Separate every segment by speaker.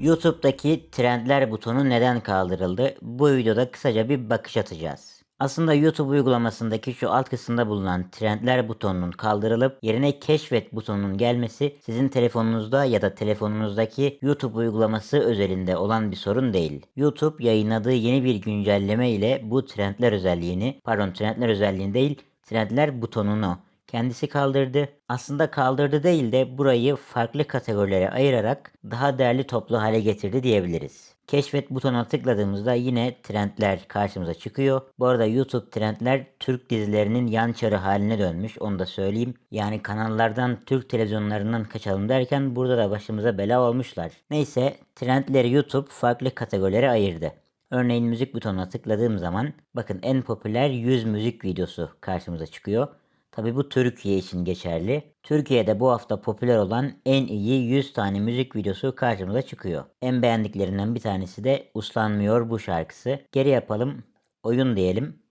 Speaker 1: YouTube'daki trendler butonu neden kaldırıldı? Bu videoda kısaca bir bakış atacağız. Aslında YouTube uygulamasındaki şu alt kısımda bulunan trendler butonunun kaldırılıp yerine keşfet butonunun gelmesi sizin telefonunuzda ya da telefonunuzdaki YouTube uygulaması özelinde olan bir sorun değil. YouTube yayınladığı yeni bir güncelleme ile bu trendler özelliğini, pardon trendler özelliğini değil, trendler butonunu kendisi kaldırdı. Aslında kaldırdı değil de burayı farklı kategorilere ayırarak daha değerli toplu hale getirdi diyebiliriz. Keşfet butonuna tıkladığımızda yine trendler karşımıza çıkıyor. Bu arada YouTube trendler Türk dizilerinin yan çarı haline dönmüş onu da söyleyeyim. Yani kanallardan Türk televizyonlarından kaçalım derken burada da başımıza bela olmuşlar. Neyse trendleri YouTube farklı kategorilere ayırdı. Örneğin müzik butonuna tıkladığım zaman bakın en popüler 100 müzik videosu karşımıza çıkıyor. Tabi bu Türkiye için geçerli. Türkiye'de bu hafta popüler olan en iyi 100 tane müzik videosu karşımıza çıkıyor. En beğendiklerinden bir tanesi de Uslanmıyor bu şarkısı. Geri yapalım. Oyun diyelim.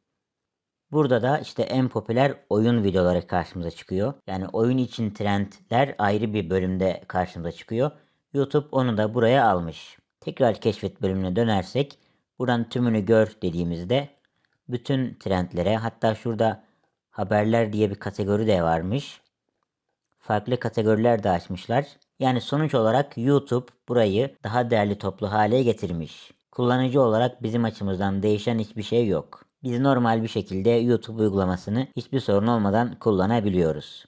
Speaker 1: Burada da işte en popüler oyun videoları karşımıza çıkıyor. Yani oyun için trendler ayrı bir bölümde karşımıza çıkıyor. YouTube onu da buraya almış. Tekrar keşfet bölümüne dönersek buradan tümünü gör dediğimizde bütün trendlere hatta şurada haberler diye bir kategori de varmış. Farklı kategoriler de açmışlar. Yani sonuç olarak YouTube burayı daha değerli toplu hale getirmiş. Kullanıcı olarak bizim açımızdan değişen hiçbir şey yok. Biz normal bir şekilde YouTube uygulamasını hiçbir sorun olmadan kullanabiliyoruz.